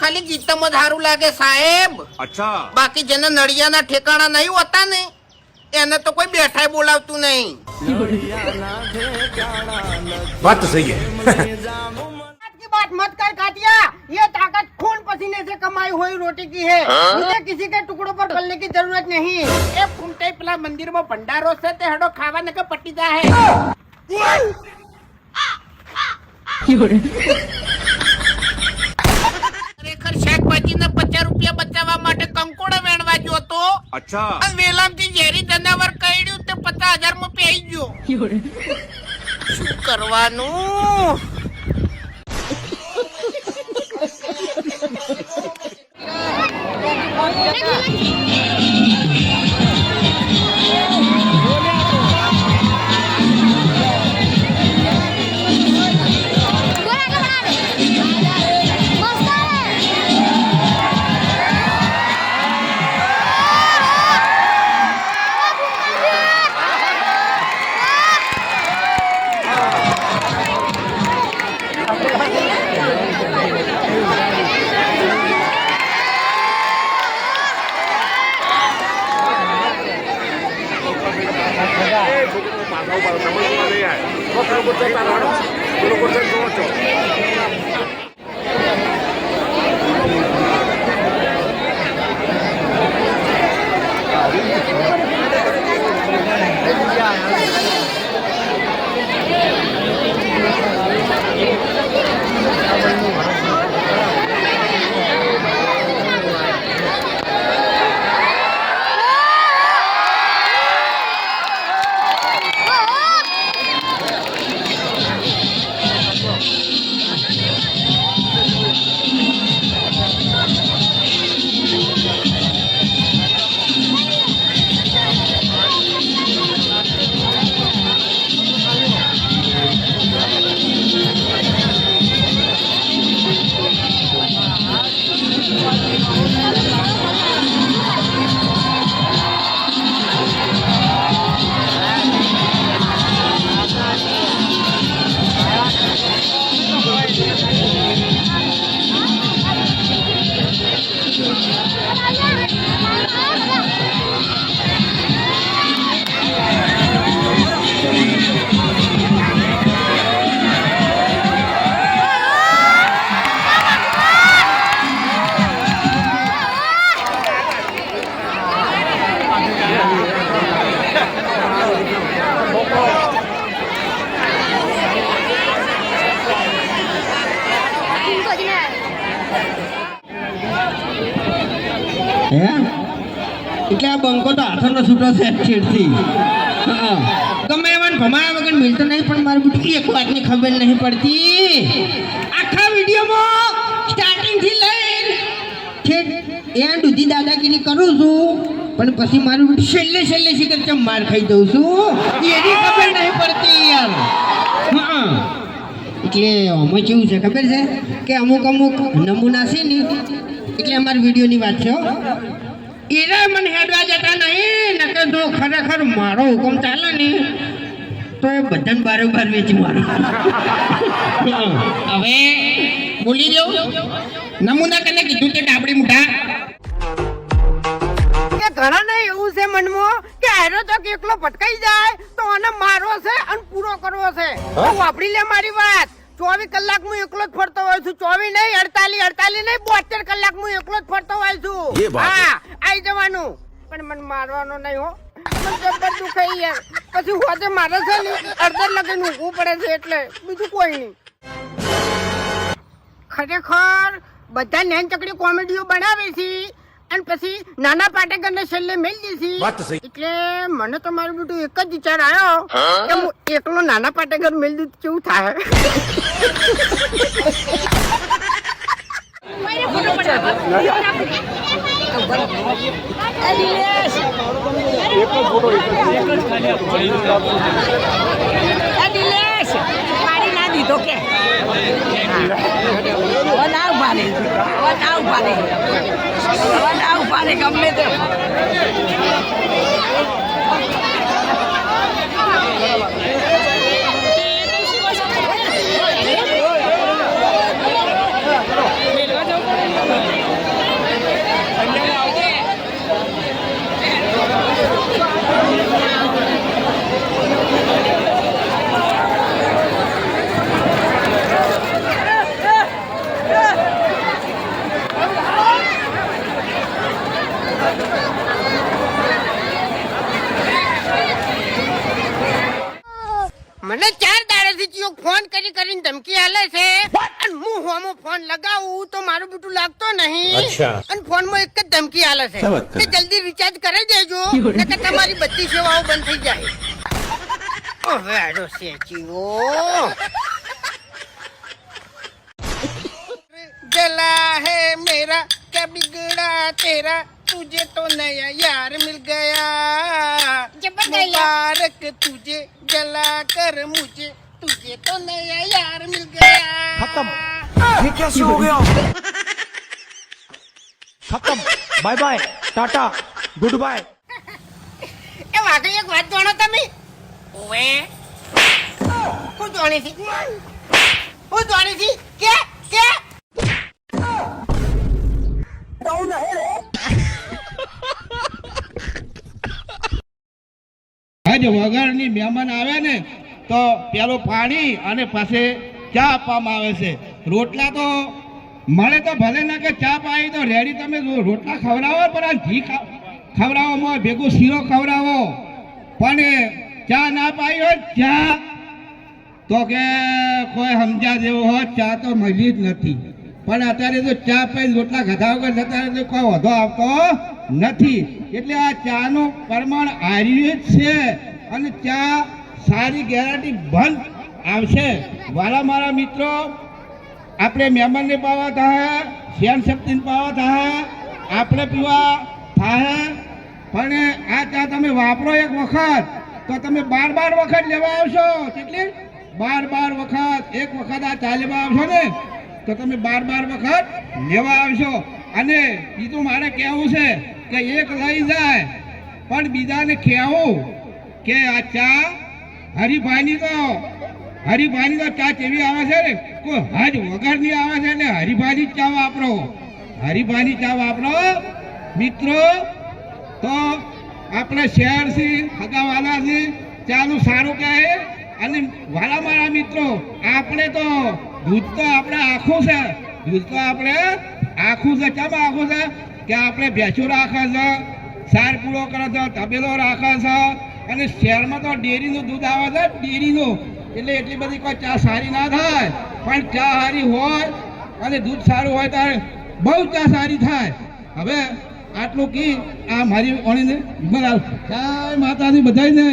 ખાલી ગીતમાં જ સારું લાગે સાહેબ अच्छा બાકી જેને નળિયાના ઠેકાણા નહીં હોતા ને એને તો કોઈ બેઠાય બોલાવતું નહીં बात तो सही है की बात मत कर काटिया ये ताकत खून पसीने से कमाई हुई रोटी की है मुझे किसी के टुकड़ों पर पलने की जरूरत नहीं એ ફૂમતે પેલા મંદિરમાં ભંડારો છે તે હેડો ખાવા ને કે પટી જાય ખરેખર અચ્છા. અને વેલામથી ઝેરી જનાવર કઈડ્યું તો પચાસ હજારમાં પેઈ ગયો. શું કરવાનું? Thank you. কোথাও কোথাও তার কোনো কোথাও টমেটো હે? એટલે આ બંકો તો હાથનો છૂટો છે છેડથી હા. ગમે એવાને ભમાયા વગર મિલતો નહીં, પણ મારું બુટકી એક વાતની ખબર નહીં પડતી. આખા વિડીયોમાં સ્ટાર્ટિંગથી લઈને છેક એન્ડ સુધી દાદાગીરી કરું છું, પણ પછી મારું છેલ્લે છેલ્લે શિખર ચમ માર ખાઈ દઉં છું? એની ખબર નહીં પડતી યાર. હા. એટલે આમાં કેવું છે ખબર છે? કે અમુક અમુક નમૂના છે ને એટલે અમારી વિડીયોની વાત છે. એરા મને હેડવા જતા નહીં નકર જો ખરેખર મારો હુકમ ચાલે ને તો એ બધાને બારોબાર વેચી મારો. હવે બોલી દઉં નમૂના કને કીધું તે ડાબડી મુઠા કે ઘણા ને એવું છે મનમાં કે આરો તો એકલો ભટકાઈ જાય તો આને મારો છે અને પૂરો કરવો છે. તો વાપરી લે મારી વાત. ચોવીસ કલાક હું એકલો જ ફરતો હોય છું. ચોવીસ નહીં અડતાલીસ અડતાલીસ નહીં બોતેર કલાક હું એકલો જ ફરતો હોય છું. હા આઈ જવાનું. પણ મને મારવાનો નહીં હો. મને જબર દુખાઈ યાર પછી હોતે મારે છે ને અડધર લગીને ઊંઘવું પડે છે એટલે બીજું કોઈ નહીં. ખરેખર બધા નેન ચકડી કોમેડીઓ બનાવે છે. અને પછી નાના પાટેકરને છેલ્લે મેલી દીધી એટલે મને તો મારું બધું એક જ વિચાર આવ્યો કે હું એકલો નાના પાટેકર મેલી દીધું કેવું થાય? દીધો કે બનાવ ભારે બનાવ ભારે બનાવ ભારે ગમે તે મને દાડાથી ચિયો ફોન કરી કરીને ધમકી આલે છે અને હું હોમો ફોન લગાવું તો મારું બેટું લાગતો નહીં અચ્છા. અને ફોનમાં એક જ ધમકી આલે છે શું વાત કરે? કે જલ્દી રિચાર્જ કરી દેજો નકર તમારી બધી સેવાઓ બંધ થઈ જાય ઓહે આડો છે ચિયો जला है मेरा क्या बिगड़ा तेरा तुझे तो नया यार मिल गया मुबारक तुझे जला कर मुझे तुझे तो नया यार मिल गया खत्म ये कैसे हो गया खत्म bye bye tata good bye એ વાઘે એક વાત જાણો તમે ઓવે હું જાણી છી હું જાણી છી કે કે આજ વગરની મહેમાન આવે ને તો પેલું પાણી અને પાસે ચા આપવામાં આવે છે. રોટલા તો મળે તો ભલે ના કે ચા પાઈ તો રેડી તમે રોટલા ખવડાવો પણ આ ઘી ખવડાવવામાં ભેગું શીરો ખવડાવો. પણ ચા ના પાઈ હોય ચા, તો કે કોઈ સમજ્યા જેવો હોય, ચા તો મળી જ નથી. પણ અત્યારે તો ચા પાઈ રોટલા ખાધા વગર જતા તો કોઈ વધો આવતો નથી. એટલે આ ચાનું પ્રમાણ આર્યું જ છે. અને ચા સારી ગેરંટી બંધ આવશે. વાલા મારા મિત્રો, આપણે મહેમાનને પાવા થાય શેન શક્તિને પાવા થાય આપણે પીવા થાય પણ આ ચા તમે વાપરો એક વખત, તો તમે બાર બાર વખત લેવા આવશો. કેટલી? બાર બાર વખત. એક વખત આ ચા લેવા આવશો ને, તો તમે બાર બાર વખત લેવા આવશો. અને બીજું મારે કહેવું છે કે એક લઈ જાય, પણ બીજાને કહેવું કે આ ચા હરિભાઈની તો હરિભાઈની તો ચા કેવી આવે છે ને? કોઈ હજ વગરની આવે છે ને? હરિભાઈની ચા વાપરો. હરિભાઈની ચા વાપરો. મિત્રો, તો આપણે શહેરથી હગાવાલાથી ચાનું સારું કહે. અને વાલા મારા મિત્રો, આપણે તો દૂધ તો આપણે આખું છે. દૂધ તો આપણે આખું છે. કેમ આખું છે? કે આપણે ભેંસો રાખે છે, સાર પૂરો કરે છે, તબેલો રાખે છે અને શહેરમાં તો ડેરીનું દૂધ આવે છે, ડેરીનું. એટલે એટલી બધી કોઈ ચા સારી ના થાય. પણ ચા સારી હોય અને દૂધ સારું હોય ત્યારે બહુ ચા સારી થાય. હવે આટલું કી આ મારી ઓણીને જય માતાજી બધાને